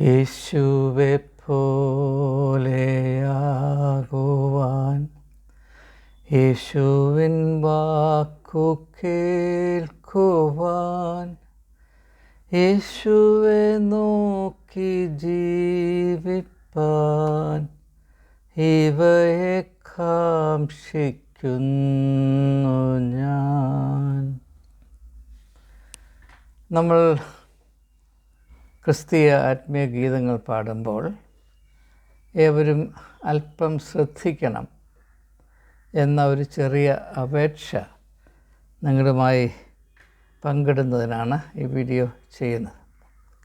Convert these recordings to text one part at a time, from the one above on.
യേശുവെ പോലെയാകുവാൻ. യേശുവിൻ വാക്കു കേൾക്കുവാൻ. യേശുവെ നോക്കി ജീവിപ്പാൻ. ഇവയെ കാക്ഷിക്കുന്നു ഞാൻ. നമ്മൾ ക്രിസ്തീയ ആത്മീയ ഗീതങ്ങൾ പാടുമ്പോൾ ഏവരും അല്പം ശ്രദ്ധിക്കണം എന്ന ഒരു ചെറിയ അപേക്ഷ നിങ്ങളുമായി പങ്കിടുന്നതിനാണ് ഈ വീഡിയോ ചെയ്യുന്നത്.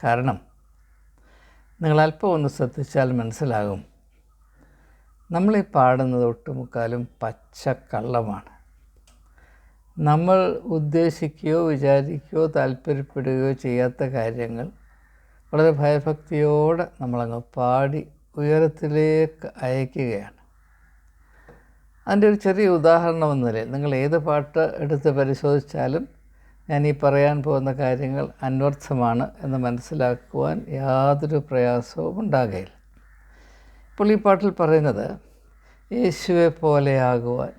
കാരണം നിങ്ങൾ അല്പം ഒന്ന് ശ്രദ്ധിച്ചാൽ മനസ്സിലാകും. നമ്മളീ പാടുന്നത് ഒട്ടുമുക്കാലും പച്ചക്കള്ളമാണ്. നമ്മൾ ഉദ്ദേശിക്കുകയോ വിചാരിക്കുകയോ താല്പര്യപ്പെടുകയോ ചെയ്യാത്ത കാര്യങ്ങൾ വളരെ ഭയഭക്തിയോടെ നമ്മളങ്ങ് പാടി ഉയരത്തിലേക്ക് അയക്കുകയാണ്. അതിന്റെ ഒരു ചെറിയ ഉദാഹരണം എന്ന നിലയിൽ നിങ്ങൾ ഏത് പാട്ട് എടുത്ത് പരിശോധിച്ചാലും ഞാൻ ഈ പറയാൻ പോകുന്ന കാര്യങ്ങൾ അന്വർത്ഥമാണ് എന്ന് മനസ്സിലാക്കുവാൻ യാതൊരു പ്രയാസവും ഉണ്ടാകുകയില്ല ഇപ്പോൾ ഈ പാട്ടിൽ പറയുന്നത് യേശുവെ പോലെയാകുവാൻ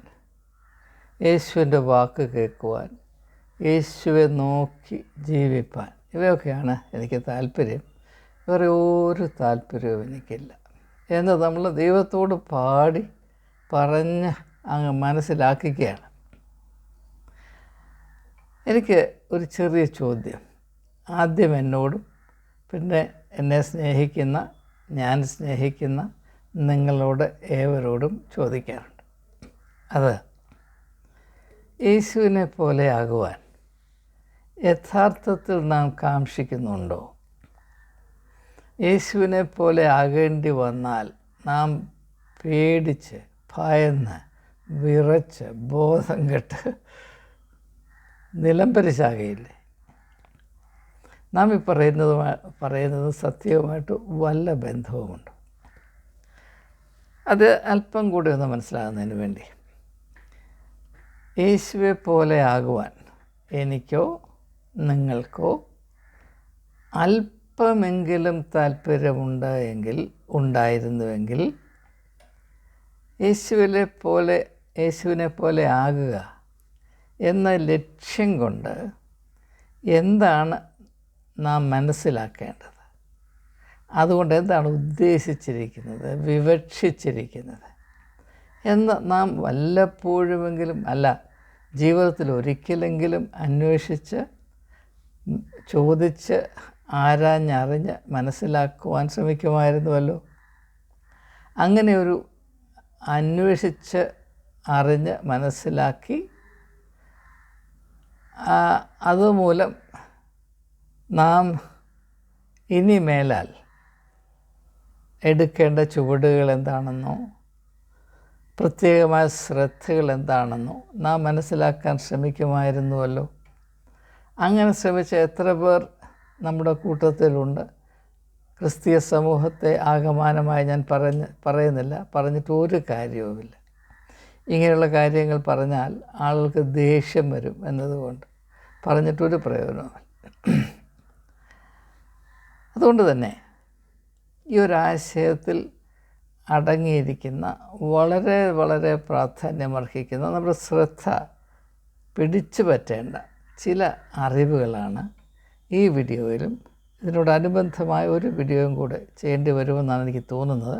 യേശുവിന്റെ വാക്ക് കേൾക്കുവാൻ യേശുവെ നോക്കി ജീവിപ്പാൻ. ഇവയൊക്കെയാണ് എനിക്ക് താല്പര്യം. വേറെ ഒരു താല്പര്യവും എനിക്കില്ല. എന്ന് നമ്മൾ ദൈവത്തോട് പാടി പറഞ്ഞ് അങ്ങ് മനസ്സിലാക്കുകയാണ്. എനിക്ക് ഒരു ചെറിയ ചോദ്യം. ആദ്യം എന്നോടും പിന്നെ എന്നെ സ്നേഹിക്കുന്ന ഞാൻ സ്നേഹിക്കുന്ന നിങ്ങളോട് ഏവരോടും ചോദിക്കാറുണ്ട്. അത് യേശുവിനെ പോലെ ആകുവാൻ യഥാർത്ഥത്തിൽ നാം കാക്ഷിക്കുന്നുണ്ടോ? യേശുവിനെ പോലെ ആകേണ്ടി വന്നാൽ നാം പേടിച്ച് ഭയന്ന് വിറച്ച് ബോധം കെട്ട് നിലംപരിശാകയില്ലേ നാം ഈ പറയുന്നത് പറയുന്നത് സത്യവുമായിട്ട് വല്ല ബന്ധവുമുണ്ട്? അത് അല്പം കൂടി ഒന്ന് മനസ്സിലാകുന്നതിന് വേണ്ടി. യേശുവെ പോലെ ആകുവാൻ എനിക്കോ നിങ്ങൾക്കോ അല്പമെങ്കിലും താല്പര്യമുണ്ടായെങ്കിൽ ഉണ്ടായിരുന്നുവെങ്കിൽ യേശുവിനെ പോലെ യേശുവിനെ പോലെ ആകുക എന്ന ലക്ഷ്യം കൊണ്ട് എന്താണ് നാം മനസ്സിലാക്കേണ്ടത്? അതുകൊണ്ട് എന്താണ് ഉദ്ദേശിച്ചിരിക്കുന്നത് വിവക്ഷിച്ചിരിക്കുന്നത്? എന്ന് നാം വല്ലപ്പോഴുമെങ്കിലും അല്ല ജീവിതത്തിൽ ഒരിക്കലെങ്കിലും അന്വേഷിച്ച് ചോദിച്ച് ആരാഞ്ഞറിഞ്ഞ് മനസ്സിലാക്കുവാൻ ശ്രമിക്കുമായിരുന്നുവല്ലോ. അങ്ങനെ ഒരു അന്വേഷിച്ച് അറിഞ്ഞ് മനസ്സിലാക്കി അതുമൂലം നാം ഇനി മേലാൽ എടുക്കേണ്ട ചുവടുകൾ എന്താണെന്നോ പ്രത്യേകമായ ശ്രദ്ധകൾ എന്താണെന്നോ നാം മനസ്സിലാക്കാൻ ശ്രമിക്കുമായിരുന്നുവല്ലോ. അങ്ങനെ ശ്രമിച്ച എത്ര പേർ നമ്മുടെ കൂട്ടത്തിലുണ്ട്? ക്രിസ്തീയ സമൂഹത്തെ ആകമാനമായി ഞാൻ പറഞ്ഞ് പറയുന്നില്ല. പറഞ്ഞിട്ട് ഒരു കാര്യവുമില്ല. ഇങ്ങനെയുള്ള കാര്യങ്ങൾ പറഞ്ഞാൽ ആളുകൾക്ക് ദേഷ്യം വരും എന്നതുകൊണ്ട് പറഞ്ഞിട്ടൊരു പ്രയോജനവുമില്ല. അതുകൊണ്ട് തന്നെ ഈ ഒരാശയത്തിൽ അടങ്ങിയിരിക്കുന്ന വളരെ വളരെ പ്രാധാന്യമർഹിക്കുന്ന നമ്മുടെ ശ്രദ്ധ പിടിച്ചു പറ്റേണ്ട ചില അറിവുകളാണ് ഈ വീഡിയോയിലും ഇതിനോടനുബന്ധമായ ഒരു വീഡിയോയും കൂടെ ചെയ്യേണ്ടി വരുമെന്നാണ് എനിക്ക് തോന്നുന്നത്.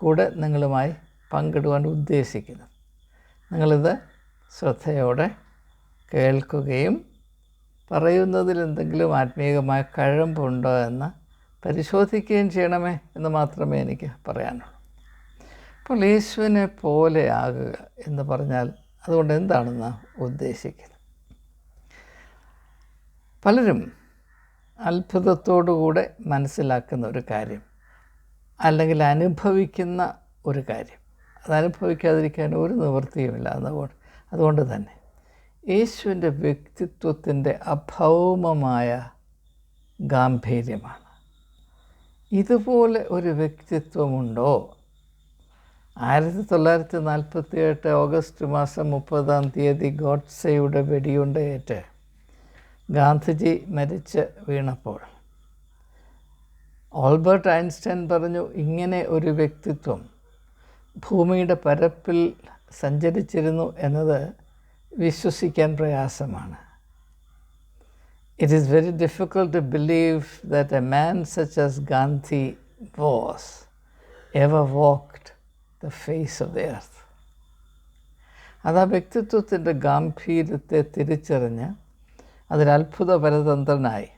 കൂടെ നിങ്ങളുമായി പങ്കിടുവാൻ ഉദ്ദേശിക്കുന്നു. നിങ്ങളിത് ശ്രദ്ധയോടെ കേൾക്കുകയും പറയുന്നതിൽ എന്തെങ്കിലും ആത്മീയമായ കഴമ്പുണ്ടോ എന്ന് പരിശോധിക്കുകയും ചെയ്യണമേ എന്ന് മാത്രമേ എനിക്ക് പറയാനുള്ളൂ. അപ്പോൾ യേശുവിനെ പോലെ ആകുക എന്ന് പറഞ്ഞാൽ അതുകൊണ്ട് എന്താണെന്ന് ഉദ്ദേശിക്കുന്നത് പലരും അത്ഭുതത്തോടുകൂടെ മനസ്സിലാക്കുന്ന ഒരു കാര്യം അല്ലെങ്കിൽ അനുഭവിക്കുന്ന ഒരു കാര്യം. അത് അനുഭവിക്കാതിരിക്കാൻ ഒരു നിവൃത്തിയുമില്ല അതുകൊണ്ട് അതുകൊണ്ട് തന്നെ യേശുവിന്റെ വ്യക്തിത്വത്തിന്റെ അഭൗമമായ ഗാംഭീര്യമാണ്. ഇതുപോലെ ഒരു വ്യക്തിത്വമുണ്ടോ? ആയിരത്തി തൊള്ളായിരത്തി നാൽപ്പത്തി എട്ട് ഓഗസ്റ്റ് മാസം മുപ്പതാം തീയതി ഗോഡ്സെയുടെ വെടിയുണ്ടയേറ്റ് ഗാന്ധിജി മരിച്ച് വീണപ്പോൾ. ഓൾബർട്ട് ഐൻസ്റ്റൈൻ പറഞ്ഞു ഇങ്ങനെ ഒരു വ്യക്തിത്വം ഭൂമിയുടെ പരപ്പിൽ സഞ്ചരിച്ചിരുന്നു എന്നത് വിശ്വസിക്കാൻ പ്രയാസമാണ്. It is very difficult to believe that a man such as Gandhi was ever walked the face of the earth അത് ആ വ്യക്തിത്വത്തിന്റെ ഗാംഭീര്യത്തെ തിരിച്ചറിഞ്ഞ് അതിലത്ഭുത പരതന്ത്രനായി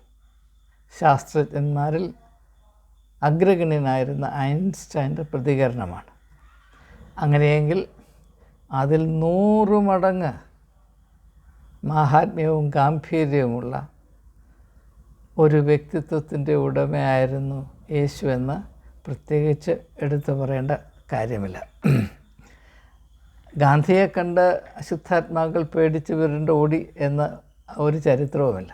ശാസ്ത്രജ്ഞന്മാരിൽ അഗ്രഗണ്യനായിരുന്ന ഐൻസ്റ്റൈന്റെ പ്രതികരണമാണ്. അങ്ങനെയെങ്കിൽ അതിൽ നൂറു മടങ്ങ് മാഹാത്മ്യവും ഗാംഭീര്യവുമുള്ള ഒരു വ്യക്തിത്വത്തിന്റെ ഉടമയായിരുന്നു യേശു എന്ന് പ്രത്യേകിച്ച് എടുത്തു പറയേണ്ട കാര്യമില്ല. ഗാന്ധിയെ കണ്ട് അശുദ്ധാത്മാക്കൾ പേടിച്ച് വിരണ്ട് ഓടി എന്ന ഒരു ചരിത്രവുമില്ല.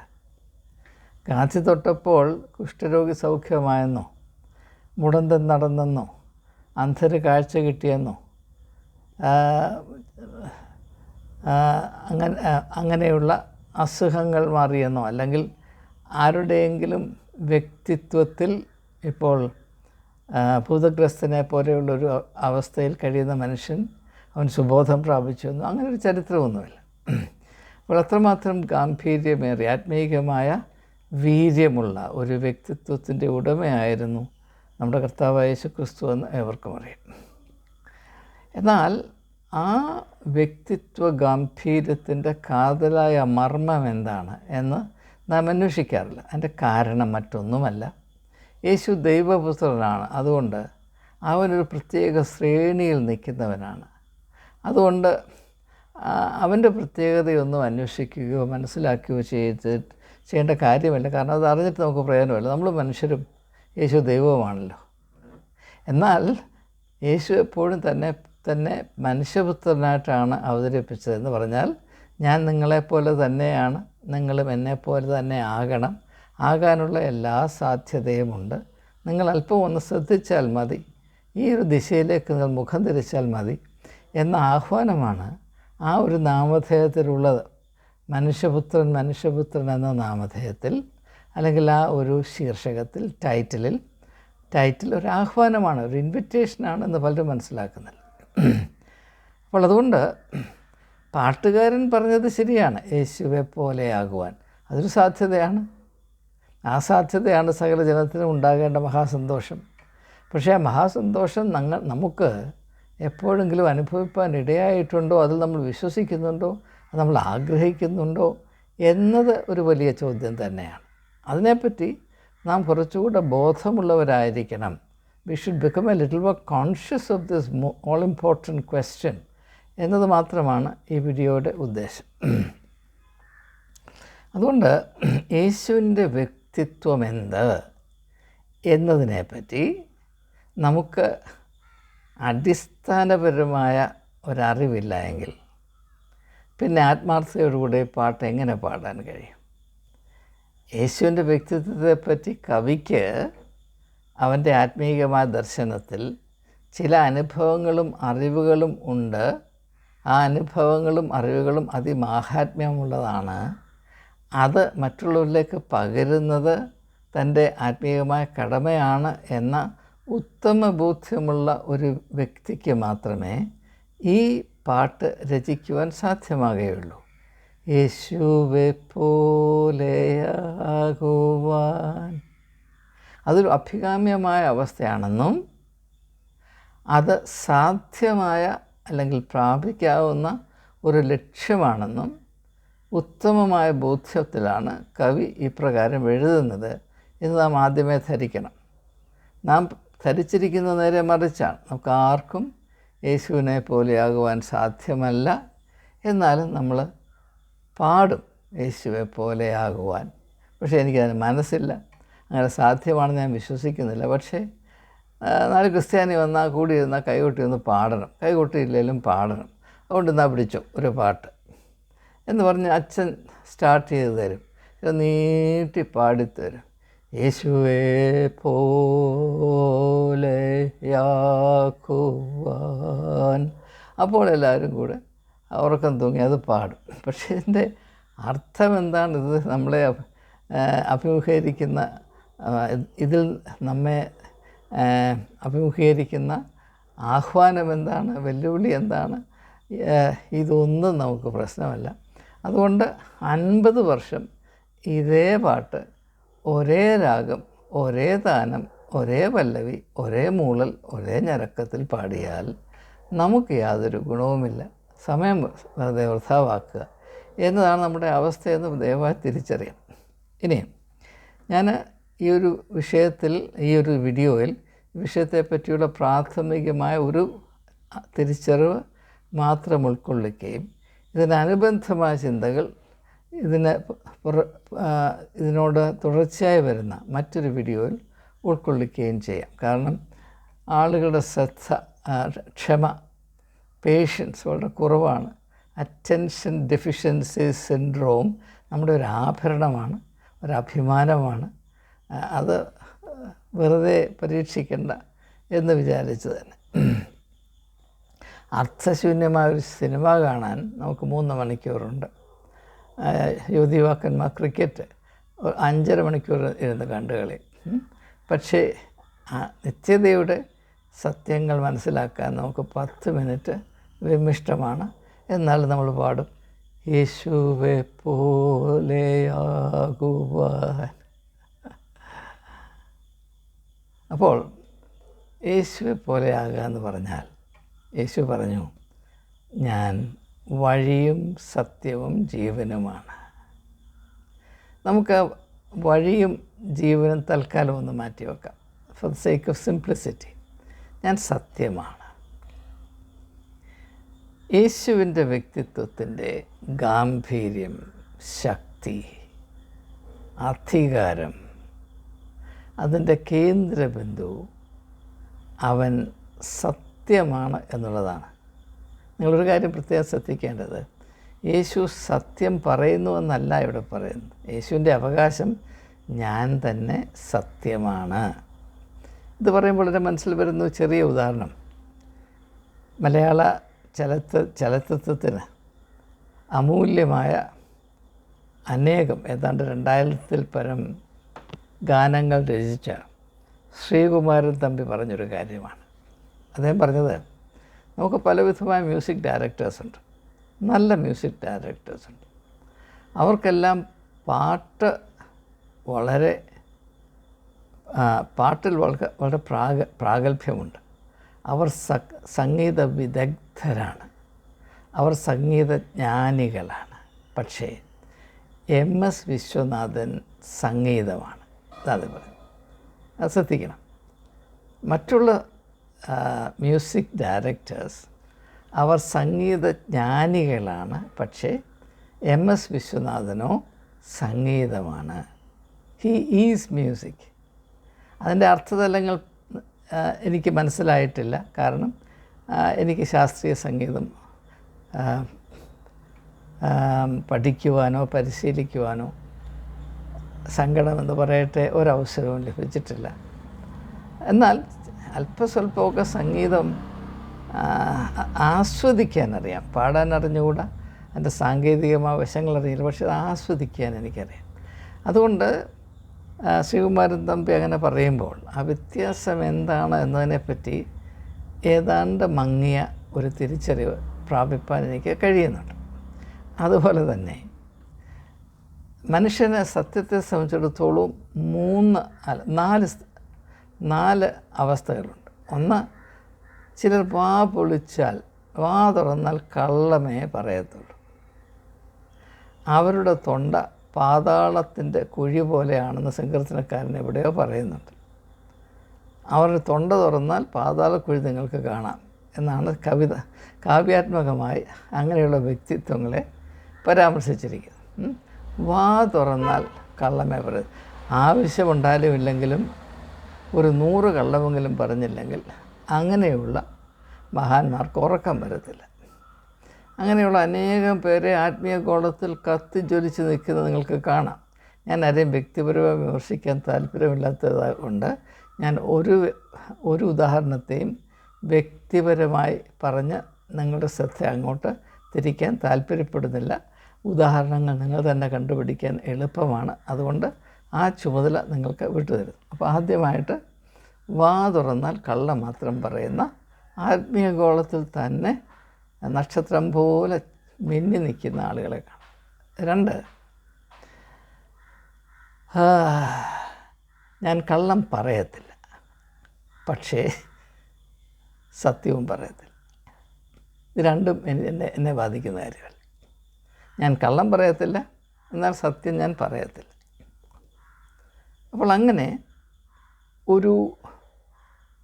ഗാന്ധി തൊട്ടപ്പോൾ കുഷ്ഠരോഗി സൗഖ്യമായെന്നോ മുടന്തൻ നടന്നെന്നോ അന്ധര് കാഴ്ച കിട്ടിയെന്നോ അങ്ങനെ അങ്ങനെയുള്ള അസുഖങ്ങൾ മാറിയെന്നോ അല്ലെങ്കിൽ ആരുടെയെങ്കിലും വ്യക്തിത്വത്തിൽ ഇപ്പോൾ ഭൂതഗ്രസ്തനെ പോലെയുള്ളൊരു അവസ്ഥയിൽ കഴിയുന്ന മനുഷ്യൻ അവൻ സുബോധം പ്രാപിച്ചുവെന്നും. അങ്ങനെ ഒരു ചരിത്രമൊന്നുമില്ല. അപ്പോൾ അത്രമാത്രം ഗാംഭീര്യമേറിയ ആത്മീയമായ വീര്യമുള്ള ഒരു വ്യക്തിത്വത്തിന്റെ ഉടമയായിരുന്നു നമ്മുടെ കർത്താവ് യേശു ക്രിസ്തു എന്ന് ഏവർക്കും അറിയാം. എന്നാൽ ആ വ്യക്തിത്വ ഗാംഭീര്യത്തിന്റെ കാതലായ മർമ്മം എന്താണ് എന്ന് നാം അന്വേഷിക്കാറില്ല. അതിന്റെ കാരണം മറ്റൊന്നുമല്ല. യേശു ദൈവപുത്രനാണ്. അതുകൊണ്ട് അവനൊരു പ്രത്യേക ശ്രേണിയിൽ നിൽക്കുന്നവനാണ്. അതുകൊണ്ട് അവന്റെ പ്രത്യേകതയൊന്നും അന്വേഷിക്കുകയോ മനസ്സിലാക്കുകയോ ചെയ്ത് ചെയ്യേണ്ട കാര്യമല്ല. കാരണം അത് അറിഞ്ഞിട്ട് നമുക്ക് പ്രയോജനമല്ല. നമ്മൾ മനുഷ്യരും യേശു ദൈവവുമാണല്ലോ. എന്നാൽ യേശു എപ്പോഴും തന്നെ തന്നെ മനുഷ്യപുത്രനായിട്ടാണ് അവതരിപ്പിച്ചതെന്ന് പറഞ്ഞാൽ ഞാൻ നിങ്ങളെപ്പോലെ തന്നെയാണ് നിങ്ങളും എന്നെപ്പോലെ തന്നെ ആകണം. ആകാനുള്ള എല്ലാ സാധ്യതയുമുണ്ട് നിങ്ങൾ അല്പം ഒന്ന് ശ്രദ്ധിച്ചാൽ മതി. ഈ ഒരു ദിശയിലേക്ക് നിങ്ങൾ മുഖം തിരിച്ചാൽ മതി എന്ന ആഹ്വാനമാണ് ആ ഒരു നാമധേയത്തിലുള്ളത്. മനുഷ്യപുത്രൻ മനുഷ്യപുത്രൻ എന്ന നാമധേയത്തിൽ അല്ലെങ്കിൽ ആ ഒരു ശീർഷകത്തിൽ ടൈറ്റിലിൽ. ടൈറ്റിൽ ഒരു ആഹ്വാനമാണ് ഒരു ഇൻവിറ്റേഷനാണ് എന്ന് പലരും മനസ്സിലാക്കുന്നില്ല. അപ്പോൾ അതുകൊണ്ട് പാട്ടുകാരൻ പറഞ്ഞത് ശരിയാണ് യേശുവെ പോലെയാകുവാൻ അതൊരു സാധ്യതയാണ്. ആ സാധ്യതയാണ് സകല ജനത്തിനും ഉണ്ടാകേണ്ട മഹാസന്തോഷം. പക്ഷേ ആ മഹാസന്തോഷം ഞങ്ങൾ നമുക്ക് എപ്പോഴെങ്കിലും അനുഭവിപ്പാൻ ഇടയായിട്ടുണ്ടോ? അതിൽ നമ്മൾ വിശ്വസിക്കുന്നുണ്ടോ? അത് നമ്മൾ ആഗ്രഹിക്കുന്നുണ്ടോ? എന്നത് ഒരു വലിയ ചോദ്യം തന്നെയാണ്. അതിനെപ്പറ്റി നാം കുറച്ചുകൂടെ ബോധമുള്ളവരായിരിക്കണം. We should become a little more conscious of this all important question എന്നത് മാത്രമാണ് ഈ വീഡിയോയുടെ ഉദ്ദേശം. അതുകൊണ്ട് യേശുവിന്റെ വ്യക്തിത്വം എന്ത് എന്നതിനെപ്പറ്റി നമുക്ക് അടിസ്ഥാനപരമായ ഒരറിവില്ല എങ്കിൽ പിന്നെ ആത്മാർത്ഥതയോടുകൂടി പാട്ട് എങ്ങനെ പാടാൻ കഴിയും? യേശുവിന്റെ വ്യക്തിത്വത്തെപ്പറ്റി കവിക്ക് അവന്റെ ആത്മീയമായ ദർശനത്തിൽ ചില അനുഭവങ്ങളും അറിവുകളും ഉണ്ട്. ആ അനുഭവങ്ങളും അറിവുകളും അതിമാഹാത്മ്യമുള്ളതാണ്. അത് മറ്റുള്ളവരിലേക്ക് പകരുന്നത് തന്റെ ആത്മീയമായ കടമയാണ് എന്ന ഉത്തമ ബോധ്യമുള്ള ഒരു വ്യക്തിക്ക് മാത്രമേ ഈ പാട്ട് രചിക്കുവാൻ സാധ്യമാകുകയുള്ളൂ. യേശുവെ പോലെയാകുവാൻ അതൊരു അഭികാമ്യമായ അവസ്ഥയാണെന്നും അത് സാധ്യമായ അല്ലെങ്കിൽ പ്രാപിക്കാവുന്ന ഒരു ലക്ഷ്യമാണെന്നും ഉത്തമമായ ബോധ്യത്തിലാണ് കവി ഇപ്രകാരം എഴുതുന്നത് എന്ന് നാം ആദ്യമേ ധരിക്കണം. നാം ധരിച്ചിരിക്കുന്ന നേരെ മറിച്ചാണ്. നമുക്ക് ആർക്കും യേശുവിനെ പോലെയാകുവാൻ സാധ്യമല്ല. എന്നാലും നമ്മൾ പാടും യേശുവെ പോലെയാകുവാൻ. പക്ഷേ എനിക്കതിന് മനസ്സില്ല. അങ്ങനെ സാധ്യമാണെന്ന് ഞാൻ വിശ്വസിക്കുന്നില്ല. പക്ഷേ നാല് ക്രിസ്ത്യാനി വന്നാൽ കൂടി ഇരുന്നാൽ കൈകൊട്ടി ഒന്ന് പാടണം. കൈകൊട്ടിയില്ലെങ്കിലും പാടണം. അതുകൊണ്ട് എന്നാ പിടിച്ചോ ഒരു പാട്ട്. എന്ന് പറഞ്ഞ് അച്ഛൻ സ്റ്റാർട്ട് ചെയ്ത് തരും. നീട്ടി പാടിത്തരും. യേശുവേ പോലെ യാക്കുവാൻ. അപ്പോൾ എല്ലാവരും കൂടെ ഉറക്കം തൂങ്ങി അത് പാടും. പക്ഷേ ഇതിന്റെ അർത്ഥം എന്താണ് ഇത് നമ്മളെ അഭിമുഖീകരിക്കുന്ന ഇതിൽ നമ്മെ അഭിമുഖീകരിക്കുന്ന ആഹ്വാനം എന്താണ്? വെല്ലുവിളി എന്താണ്? ഇതൊന്നും നമുക്ക് പ്രശ്നമല്ല. അതുകൊണ്ട് അൻപത് വർഷം ഇതേ പാട്ട് ഒരേ രാഗം ഒരേ താനം ഒരേ പല്ലവി ഒരേ മൂളൽ ഒരേ ഞരക്കത്തിൽ പാടിയാൽ നമുക്ക് യാതൊരു ഗുണവുമില്ല. സമയം വെറുതെ വൃഥാവാക്കുക എന്നതാണ് നമ്മുടെ അവസ്ഥയെന്ന് ദയവായി തിരിച്ചറിയാം. ഇനി ഞാൻ ഈ ഒരു വിഷയത്തിൽ ഈ ഒരു വീഡിയോയിൽ വിഷയത്തെ പറ്റിയുള്ള പ്രാഥമികമായ ഒരു തിരിച്ചറിവ് മാത്രം ഉൾക്കൊള്ളിക്കുകയും ഇതിനനുബന്ധമായ ചിന്തകൾ ഇതിന് ഇതിനോട് തുടർച്ചയായി വരുന്ന മറ്റൊരു വീഡിയോയിൽ ഉൾക്കൊള്ളിക്കുകയും ചെയ്യാം. കാരണം ആളുകളുടെ ശ്രദ്ധ ക്ഷമ പേഷ്യൻസ് വളരെ കുറവാണ്. അറ്റൻഷൻ ഡെഫിഷ്യൻസി സിൻഡ്രോം നമ്മുടെ ഒരു ആഭരണമാണ് ഒരു അഭിമാനമാണ്. അത് വെറുതെ പരീക്ഷിക്കേണ്ട എന്ന് വിചാരിച്ചു തന്നെ. അർത്ഥശൂന്യമായ ഒരു സിനിമ കാണാൻ നമുക്ക് മൂന്ന് മണിക്കൂറുണ്ട്. യുവതിയുവാക്കന്മാർ യുവതി ക്രിക്കറ്റ് അഞ്ചര മണിക്കൂർ ഇരുന്ന് കണ്ടു കളി. പക്ഷേ നിത്യതയുടെ സത്യങ്ങൾ മനസ്സിലാക്കാൻ നമുക്ക് പത്ത് മിനിറ്റ് വിമിഷ്ടമാണ്. എന്നാലും നമ്മൾ പാടും യേശുവെ പോലെയാകുവാൻ. അപ്പോൾ യേശുവെ പോലെയാകുക എന്ന് പറഞ്ഞാൽ യേശു പറഞ്ഞു ഞാൻ വഴിയും സത്യവും ജീവനുമാണ്. നമുക്ക് വഴിയും ജീവനും തൽക്കാലം ഒന്ന് മാറ്റി വെക്കാം. For the sake of simplicity ഞാൻ സത്യമാണ്. യേശുവിന്റെ വ്യക്തിത്വത്തിന്റെ ഗാംഭീര്യം ശക്തി അധികാരം അതിന്റെ കേന്ദ്രബിന്ദു അവൻ സത്യമാണ് എന്നുള്ളതാണ്. നിങ്ങളൊരു കാര്യം പ്രത്യേകം ശ്രദ്ധിക്കേണ്ടത്. യേശു സത്യം പറയുന്നു എന്നല്ല ഇവിടെ പറയുന്നത്. യേശുവിന്റെ അവകാശം ഞാൻ തന്നെ സത്യമാണ്. ഇത് പറയുമ്പോൾ എന്റെ മനസ്സിൽ വരുന്ന ചെറിയ ഉദാഹരണം. മലയാള ചലത്ത ചലച്ചിത്രത്തിന് അമൂല്യമായ അനേകം ഏതാണ്ട് രണ്ടായിരത്തിൽ പരം ഗാനങ്ങൾ രചിച്ച ശ്രീകുമാരൻ തമ്പി പറഞ്ഞൊരു കാര്യമാണ്. അദ്ദേഹം പറഞ്ഞത് നമുക്ക് പലവിധമായ മ്യൂസിക് ഡയറക്ടേഴ്സ് ഉണ്ട്. നല്ല മ്യൂസിക് ഡയറക്ടേഴ്സ് ഉണ്ട്. അവർക്കെല്ലാം പാട്ട് വളരെ പാട്ടിൽ വളരെ വളരെ പ്രാഗ പ്രാഗൽഭ്യമുണ്ട്. അവർ സംഗീത വിദഗ്ധരാണ്. അവർ സംഗീതജ്ഞാനികളാണ് പക്ഷേ എം എസ് വിശ്വനാഥൻ സംഗീതമാണ്. പറയുന്നത് അത് ശ്രദ്ധിക്കണം. മറ്റുള്ള മ്യൂസിക് ഡയറക്ടേഴ്സ് അവർ സംഗീതജ്ഞാനികളാണ് പക്ഷേ എം എസ് വിശ്വനാഥനോ സംഗീതമാണ്. ഹി ഈസ് മ്യൂസിക് അതിന്റെ അർത്ഥതലങ്ങൾ എനിക്ക് മനസ്സിലായിട്ടില്ല. കാരണം എനിക്ക് ശാസ്ത്രീയ സംഗീതം പഠിക്കുവാനോ പരിശീലിക്കുവാനോ സങ്കടമെന്ന് പറയട്ടെ ഒരവസരവും ലഭിച്ചിട്ടില്ല. എന്നാൽ അല്പസ്വല്പമൊക്കെ സംഗീതം ആസ്വദിക്കാനറിയാം. പാടാൻ അറിഞ്ഞുകൂടാ അതിന്റെ സാങ്കേതികമായ വശങ്ങൾ അറിയില്ല പക്ഷെ അത് ആസ്വദിക്കാൻ എനിക്കറിയാം. അതുകൊണ്ട് ശ്രീകുമാരൻ തമ്പി അങ്ങനെ പറയുമ്പോൾ ആ വ്യത്യാസം എന്താണ് എന്നതിനെപ്പറ്റി ഏതാണ്ട് മങ്ങിയ ഒരു തിരിച്ചറിവ് പ്രാപിപ്പാൻ എനിക്ക് കഴിയുന്നുണ്ട്. അതുപോലെ തന്നെ മനുഷ്യനെ സത്യത്തെ സംബന്ധിച്ചിടത്തോളം മൂന്ന് നാല് നാല് അവസ്ഥകളുണ്ട്. ഒന്ന് ചിലർ വാ പൊളിച്ചാൽ വാ തുറന്നാൽ കള്ളമേ പറയത്തുള്ളൂ. അവരുടെ തൊണ്ട പാതാളത്തിന്റെ കുഴി പോലെയാണെന്ന് സങ്കീർത്തനക്കാരൻ എവിടെയോ പറയുന്നുണ്ട്. അവരുടെ തൊണ്ട തുറന്നാൽ പാതാളക്കുഴി നിങ്ങൾക്ക് കാണാം എന്നാണ് കവിത കാവ്യാത്മകമായി അങ്ങനെയുള്ള വ്യക്തിത്വങ്ങളെ പരാമർശിച്ചിരിക്കുന്നത്. വാ തുറന്നാൽ കള്ളമേ പറയും ആവശ്യമുണ്ടായാലും ഇല്ലെങ്കിലും ഒരു നൂറ് കള്ളമെങ്കിലും പറഞ്ഞില്ലെങ്കിൽ അങ്ങനെയുള്ള മഹാന്മാർക്ക് ഉറക്കം വരത്തില്ല. അങ്ങനെയുള്ള അനേകം പേരെ ആത്മീയ കോളത്തിൽ കത്തിജ്വലിച്ച് നിൽക്കുന്നത് നിങ്ങൾക്ക് കാണാം. ഞാൻ ആരെയും വ്യക്തിപരമായി വിമർശിക്കാൻ താല്പര്യമില്ലാത്തത് കൊണ്ട് ഞാൻ ഒരു ഒരു ഉദാഹരണത്തെയും വ്യക്തിപരമായി പറഞ്ഞ് നിങ്ങളുടെ ശ്രദ്ധ അങ്ങോട്ട് തിരിക്കാൻ താല്പര്യപ്പെടുന്നില്ല. ഉദാഹരണങ്ങൾ നിങ്ങൾ തന്നെ കണ്ടുപിടിക്കാൻ എളുപ്പമാണ്. അതുകൊണ്ട് ആ ചുമതല നിങ്ങൾക്ക് വിട്ടുതരുന്നു അപ്പോൾ ആദ്യമായിട്ട് വാ തുറന്നാൽ കള്ള മാത്രം പറയുന്ന ആത്മീയ ഗോളത്തിൽ തന്നെ നക്ഷത്രം പോലെ മിന്നി നിൽക്കുന്ന ആളുകളെ കാണാം. രണ്ട് ഞാൻ കള്ളം പറയത്തില്ല. പക്ഷേ സത്യവും പറയത്തില്ല. ഇത് രണ്ടും എന്നെ എന്നെ ബാധിക്കുന്ന കാര്യമല്ല. ഞാൻ കള്ളം പറയത്തില്ല എന്നാൽ സത്യം ഞാൻ പറയത്തില്ല. അപ്പോൾ അങ്ങനെ ഒരു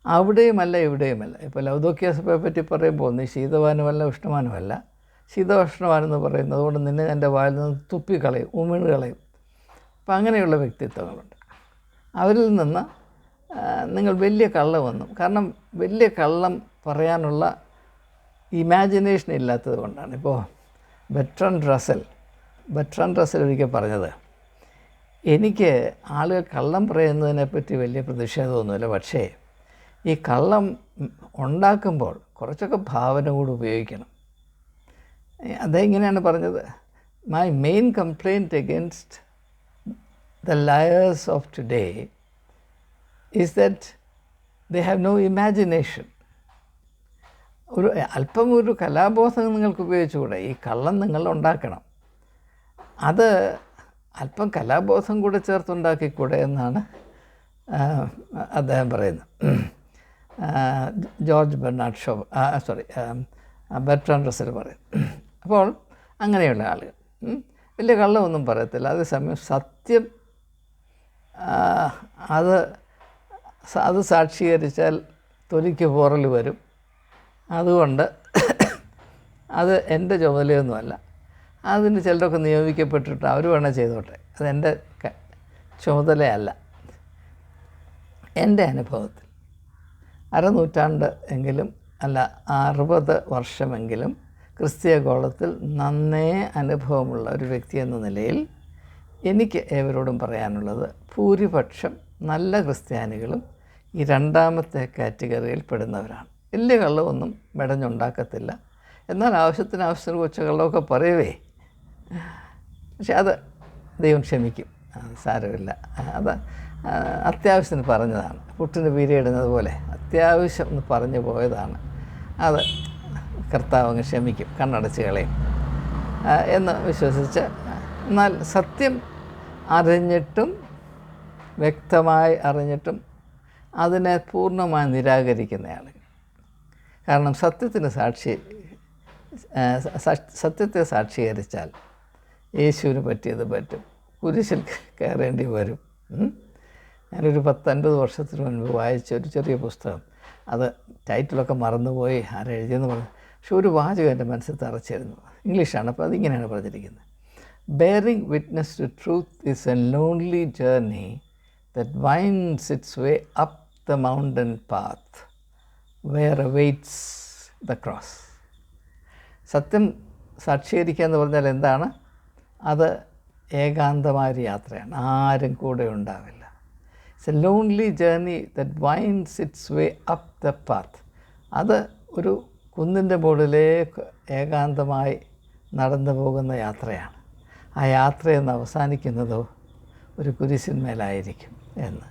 അവിടെയുമല്ല ഇവിടെയുമല്ല. ഇപ്പോൾ ലൗദോക്യ സഭയെ പറ്റി പറയുമ്പോൾ നീ ശീതവാനുമല്ല ഉഷ്ണവാനുമല്ല. ശീതോഷ്ണവാനെന്ന് പറയുന്നത് അതുകൊണ്ട് നിന്നെ എന്റെ വായിൽ നിന്ന് തുപ്പിക്കളയും ഉമിണ് കളയും. അപ്പം അങ്ങനെയുള്ള വ്യക്തിത്വങ്ങളുണ്ട്. അവരിൽ നിന്ന് നിങ്ങൾ വലിയ കള്ളമൊന്നും കാരണം വലിയ കള്ളം പറയാനുള്ള ഇമാജിനേഷൻ ഇല്ലാത്തത് കൊണ്ടാണ്. ഇപ്പോൾ ബെട്രൻ റസൽ ബെട്രൻ റസൽ ഒരിക്കൽ പറഞ്ഞത് എനിക്ക് ആളുകൾ കള്ളം പറയുന്നതിനെപ്പറ്റി വലിയ പ്രതിഷേധമൊന്നുമില്ല. പക്ഷേ ഈ കള്ളം ഉണ്ടാക്കുമ്പോൾ കുറച്ചൊക്കെ ഭാവന കൂടി ഉപയോഗിക്കണം. അദ്ദേഹം ഇങ്ങനെയാണ് പറഞ്ഞത്? My main complaint against the liars of today is that they have no imagination ഒരു അല്പം ഒരു കലാബോധം നിങ്ങൾക്ക് ഉപയോഗിച്ചുകൂടെ? ഈ കള്ളം നിങ്ങൾ ഉണ്ടാക്കണം. അത് അല്പം കലാബോധം കൂടെ ചേർത്തുണ്ടാക്കിക്കൂടെ എന്നാണ് അദ്ദേഹം പറയുന്നത്. George Bernard Shaw sorry Bertrand Russell പറയും. അപ്പോൾ അങ്ങനെയുള്ള ആളുകൾ വലിയ കള്ളമൊന്നും പറയത്തില്ല. അതേസമയം സത്യം അത് അത് സാക്ഷീകരിച്ചാൽ തൊലിക്ക് പോറൽ വരും. അതുകൊണ്ട് അത് എന്റെ ചുമതലയൊന്നുമല്ല. അതിന് ചിലരൊക്കെ നിയോഗിക്കപ്പെട്ടിട്ട് അവർ വേണേൽ ചെയ്തോട്ടെ. അതെന്റെ ചുമതലയല്ല. എന്റെ അനുഭവത്തിൽ അരനൂറ്റാണ്ട് എങ്കിലും അല്ല അറുപത് വർഷമെങ്കിലും ക്രിസ്തീയ ഗോളത്തിൽ നന്നേ അനുഭവമുള്ള ഒരു വ്യക്തി എന്ന നിലയിൽ എനിക്ക് ഏവരോടും പറയാനുള്ളത് ഭൂരിപക്ഷം നല്ല ക്രിസ്ത്യാനികളും ഈ രണ്ടാമത്തെ കാറ്റഗറിയിൽ പെടുന്നവരാണ്. വലിയ കള്ളമൊന്നും മെടഞ്ഞുണ്ടാക്കത്തില്ല. എന്നാൽ ആവശ്യത്തിന് ആവശ്യത്തിന് കൊച്ചു പറയവേ പക്ഷെ അത് ദൈവം ക്ഷമിക്കും. സാരമില്ല. അത് അത്യാവശ്യം പറഞ്ഞതാണ്. പുട്ടിന് പീരിയിടുന്നത് പോലെ അത്യാവശ്യം എന്ന് പറഞ്ഞു പോയതാണ്. അത് കർത്താവ് അങ്ങ് ക്ഷമിക്കും കണ്ണടച്ച് കളയും. എന്ന് വിശ്വസിച്ച് എന്നാൽ സത്യം അറിഞ്ഞിട്ടും വ്യക്തമായി അറിഞ്ഞിട്ടും അതിനെ പൂർണമായി നിരാകരിക്കുന്ന ആളുകൾ കാരണം സത്യത്തിന് സാക്ഷി സത്യത്തെ സാക്ഷീകരിച്ചാൽ യേശുവിന് പറ്റിയത് പറ്റും. കുരിശിൽ കയറേണ്ടി വരും. ഞാനൊരു പത്തൻപത് വർഷത്തിന് മുൻപ് വായിച്ച ഒരു ചെറിയ പുസ്തകം. അത് ടൈറ്റിലൊക്കെ മറന്നുപോയി. ആരെഴുതിയെന്ന് പറഞ്ഞു. പക്ഷെ ഒരു വാചകം എന്റെ മനസ്സിൽ തറച്ചിരുന്നു. ഇംഗ്ലീഷാണ്. അപ്പോൾ അതിങ്ങനെയാണ് പറഞ്ഞിരിക്കുന്നത്. Bearing witness to truth is a lonely journey that winds its way up the mountain path where waits the cross സത്യം സാക്ഷീകരിക്കുക എന്ന് പറഞ്ഞാൽ എന്താണ്? അത് ഏകാന്തമായൊരു യാത്രയാണ്. ആരും കൂടെ ഉണ്ടാവില്ല. It's a lonely journey that winds its way up the path അത് ഒരു കുന്നിന്റെ മുകളിലേക്ക് ഏകാന്തമായി നടന്നു പോകുന്ന യാത്രയാണ്. ആ യാത്രയെന്ന് അവസാനിക്കുന്നതോ ഒരു കുരിശിന്മേലായിരിക്കും എന്ന്.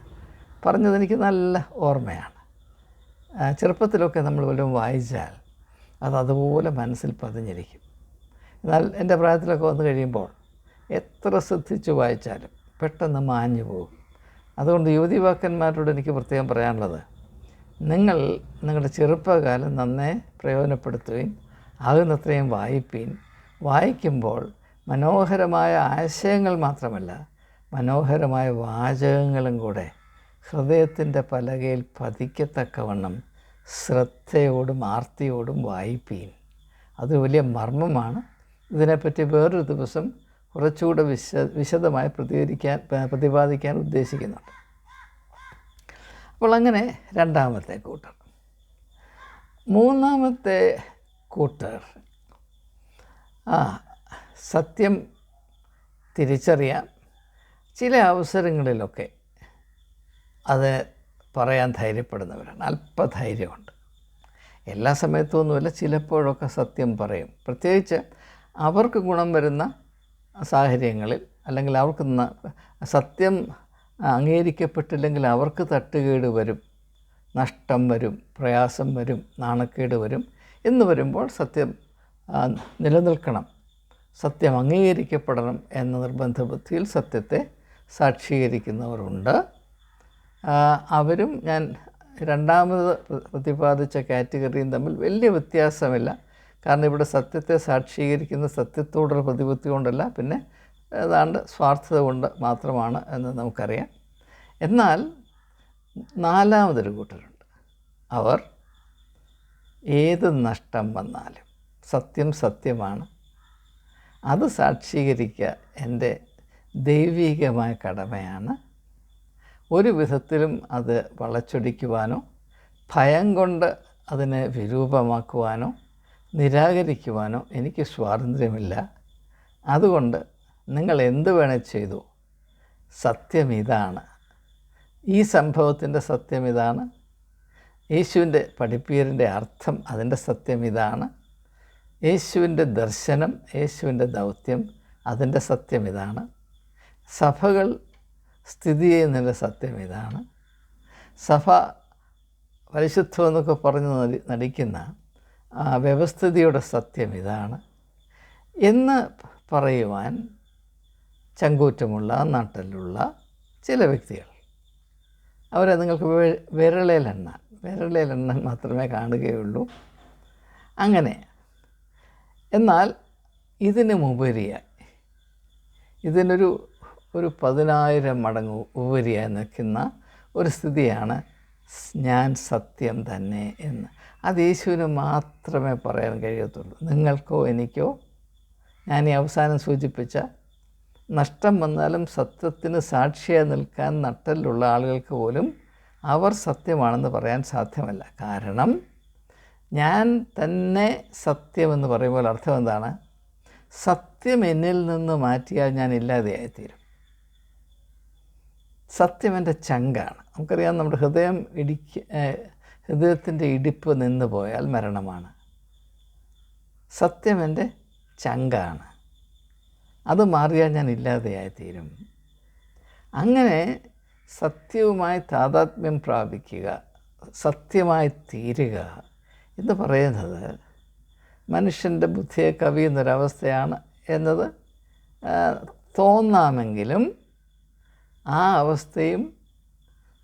പറഞ്ഞത് എനിക്ക് നല്ല ഓർമ്മയാണ്. ചെറുപ്പത്തിലൊക്കെ നമ്മൾ വല്ലതും വായിച്ചാൽ അത് അതുപോലെ മനസ്സിൽ പതിഞ്ഞിരിക്കും. എന്നാൽ എന്റെ പ്രായത്തിലൊക്കെ വന്നു കഴിയുമ്പോൾ എത്ര ശ്രദ്ധിച്ച് വായിച്ചാലും പെട്ടെന്ന് മാഞ്ഞു പോകും. അതുകൊണ്ട് യുവതിവാക്കന്മാരോട് എനിക്ക് പ്രത്യേകം പറയാനുള്ളത് നിങ്ങൾ നിങ്ങളുടെ ചെറുപ്പകാലം നന്നേ പ്രയോജനപ്പെടുത്തുകയും ആകുന്നത്രയും വായിപ്പീൻ. വായിക്കുമ്പോൾ മനോഹരമായ ആശയങ്ങൾ മാത്രമല്ല മനോഹരമായ വാചകങ്ങളും കൂടെ ഹൃദയത്തിന്റെ പലകയിൽ പതിക്കത്തക്കവണ്ണം ശ്രദ്ധയോടും ആർത്തിയോടും വായിപ്പീൻ. അത് വലിയ മർമ്മമാണ്. ഇതിനെപ്പറ്റി വേറൊരു ദിവസം കുറച്ചുകൂടെ വിശ വിശദമായി പ്രതികരിക്കാൻ പ്രതിപാദിക്കാൻ ഉദ്ദേശിക്കുന്നുണ്ട്. അപ്പോൾ അങ്ങനെ രണ്ടാമത്തെ കൂട്ടർ. മൂന്നാമത്തെ കൂട്ടർ ആ സത്യം തിരിച്ചറിയാം ചില അവസരങ്ങളിലൊക്കെ അത് പറയാൻ ധൈര്യപ്പെടുന്നവരാണ്. അല്പധൈര്യമുണ്ട്. എല്ലാ സമയത്തും ഒന്നുമില്ല ചിലപ്പോഴൊക്കെ സത്യം പറയും. പ്രത്യേകിച്ച് അവർക്ക് ഗുണം വരുന്ന സാഹചര്യങ്ങളിൽ അല്ലെങ്കിൽ അവർക്ക് സത്യം അംഗീകരിക്കപ്പെട്ടില്ലെങ്കിൽ അവർക്ക് തട്ടുകേട് വരും നഷ്ടം വരും പ്രയാസം വരും നാണക്കേട് വരും. എന്ന് വരുമ്പോൾ സത്യം നിലനിൽക്കണം. സത്യം അംഗീകരിക്കപ്പെടണം എന്ന നിർബന്ധബുദ്ധിയിൽ സത്യത്തെ സാക്ഷീകരിക്കുന്നവരുണ്ട്. അവരും ഞാൻ രണ്ടാമത് പ്രതിപാദിച്ച കാറ്റഗറിയും തമ്മിൽ വലിയ വ്യത്യാസമില്ല. കാരണം ഇവിടെ സത്യത്തെ സാക്ഷീകരിക്കുന്ന സത്യത്തോടുള്ള പ്രതിപത്തി കൊണ്ടല്ല പിന്നെ ഏതാണ്ട് സ്വാർത്ഥത കൊണ്ട് മാത്രമാണ് എന്ന് നമുക്കറിയാം. എന്നാൽ നാലാമതൊരു കൂട്ടരുണ്ട്. അവർ ഏത് നഷ്ടം വന്നാലും സത്യം സത്യമാണ്. അത് സാക്ഷീകരിക്കുക എന്റെ ദൈവികമായ കടമയാണ്. ഒരു വിധത്തിലും അത് വളച്ചൊടിക്കുവാനോ ഭയം കൊണ്ട് അതിനെ വിരൂപമാക്കുവാനോ നിരാകരിക്കുവാനോ എനിക്ക് സ്വാതന്ത്ര്യമില്ല. അതുകൊണ്ട് നിങ്ങൾ എന്ത് വേണേൽ ചെയ്തു. സത്യം ഇതാണ്. ഈ സംഭവത്തിന്റെ സത്യം ഇതാണ്. യേശുവിന്റെ പഠിപ്പീരിന്റെ അർത്ഥം അതിന്റെ സത്യം ഇതാണ്. യേശുവിന്റെ ദർശനം യേശുവിന്റെ ദൗത്യം അതിന്റെ സത്യം ഇതാണ്. സഭകൾ സ്ഥിതി ചെയ്യുന്നതിന്റെ സത്യം ഇതാണ്. സഭ പരിശുദ്ധമെന്നൊക്കെ പറഞ്ഞ് നടിക്കുന്ന വ്യവസ്ഥിതിയുടെ സത്യം ഇതാണ് എന്ന് പറയുവാൻ ചങ്കൂറ്റമുള്ള നാട്ടിലുള്ള ചില വ്യക്തികൾ. അവരെ നിങ്ങൾക്ക് വെ- വിരളിലെണ്ണാൻ വിരളിലെണ്ണാൻ മാത്രമേ കാണുകയുള്ളൂ. അങ്ങനെ എന്നാൽ ഇതിന് ഉപരിയായി ഇതിനൊരു ഒരു പതിനായിരം മടങ്ങ് ഉപരിയായി നിൽക്കുന്ന ഒരു സ്ഥിതിയാണ് ഞാൻ സത്യം തന്നെ എന്ന്. അത് യേശുവിന് മാത്രമേ പറയാൻ കഴിയത്തുള്ളൂ. നിങ്ങൾക്കോ എനിക്കോ ഞാൻ ഈ അവസാനം സൂചിപ്പിച്ച നഷ്ടം വന്നാലും സത്യത്തിന് സാക്ഷിയായി നിൽക്കാൻ നട്ടലുള്ള ആളുകൾക്ക് പോലും അവർ സത്യമാണെന്ന് പറയാൻ സാധ്യമല്ല. കാരണം ഞാൻ തന്നെ സത്യമെന്ന് പറയുമ്പോൾ അർത്ഥം എന്താണ്? സത്യം എന്നിൽ നിന്ന് മാറ്റിയാൽ ഞാൻ ഇല്ലാതെയായിത്തീരും. സത്യം എന്റെ ചങ്കാണ്. നമുക്കറിയാം നമ്മുടെ ഹൃദയം ഇടിക്ക് ഹൃദയത്തിന്റെ ഇടിപ്പ് നിന്ന് പോയാൽ മരണമാണ്. സത്യം എന്റെ ചങ്കാണ്. അത് മാറിയാൽ ഞാൻ ഇല്ലാതെയായി തീരും. അങ്ങനെ സത്യവുമായി താതാത്മ്യം പ്രാപിക്കുക സത്യമായി തീരുക എന്ന് പറയുന്നത് മനുഷ്യന്റെ ബുദ്ധിയെ കവിയുന്നൊരവസ്ഥയാണ് എന്നത് തോന്നാമെങ്കിലും ആ അവസ്ഥയും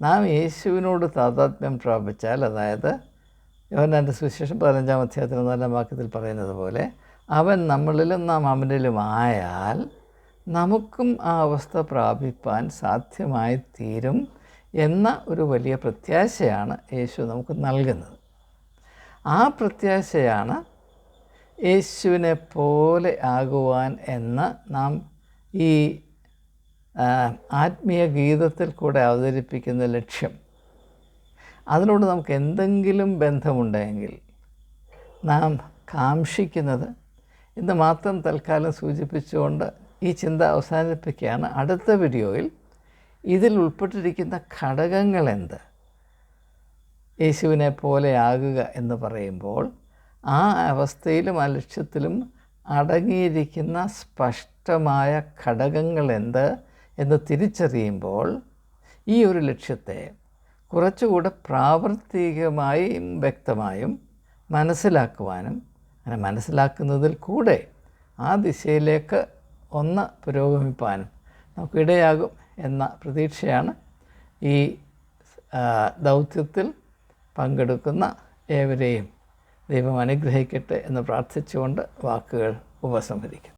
നാം യേശുവിനോട് താതാത്മ്യം പ്രാപിച്ചാൽ അതായത് യോഹനാന്റെ സുവിശേഷം പതിനഞ്ചാം അധ്യായത്തിൽ നാലാം വാക്യത്തിൽ പറയുന്നത് പോലെ അവൻ നമ്മളിലും നാം അവനിലും ആയാൽ നമുക്കും ആ അവസ്ഥ പ്രാപിപ്പാൻ സാധ്യമായി തീരും എന്ന ഒരു വലിയ പ്രത്യാശയാണ് യേശു നമുക്ക് നൽകുന്നത്. ആ പ്രത്യാശയാണ് യേശുവിനെ പോലെ ആകുവാൻ എന്ന് നാം ഈ ആത്മീയ ഗീതത്തിൽ കൂടെ അവതരിപ്പിക്കുന്ന ലക്ഷ്യം. അതിനോട് നമുക്ക് എന്തെങ്കിലും ബന്ധമുണ്ടെങ്കിൽ നാം കാംക്ഷിക്കുന്നത് ഇന്ന് മാത്രം തൽക്കാലം സൂചിപ്പിച്ചുകൊണ്ട് ഈ ചിന്ത അവസാനിപ്പിക്കുകയാണ്. അടുത്ത വീഡിയോയിൽ ഇതിൽ ഉൾപ്പെട്ടിരിക്കുന്ന ഘടകങ്ങൾ എന്ത് യേശുവിനെ പോലെ ആകുക എന്ന് പറയുമ്പോൾ ആ അവസ്ഥയിലും ആ ലക്ഷ്യത്തിലും അടങ്ങിയിരിക്കുന്ന സ്പഷ്ടമായ ഘടകങ്ങൾ എന്ത് എന്ന് തിരിച്ചറിയുമ്പോൾ ഈ ഒരു ലക്ഷ്യത്തെ കുറച്ചുകൂടെ പ്രാവർത്തികമായും വ്യക്തമായും മനസ്സിലാക്കുവാനും അങ്ങനെ മനസ്സിലാക്കുന്നതിൽ കൂടെ ആ ദിശയിലേക്ക് ഒന്ന് പുരോഗമിപ്പാനും നമുക്കിടയാകും എന്ന പ്രതീക്ഷയാണ് ഈ ദൗത്യത്തിൽ പങ്കെടുക്കുന്ന ഏവരെയും ദൈവം അനുഗ്രഹിക്കട്ടെ എന്ന് പ്രാർത്ഥിച്ചുകൊണ്ട് വാക്കുകൾ ഉപസംഹരിക്കും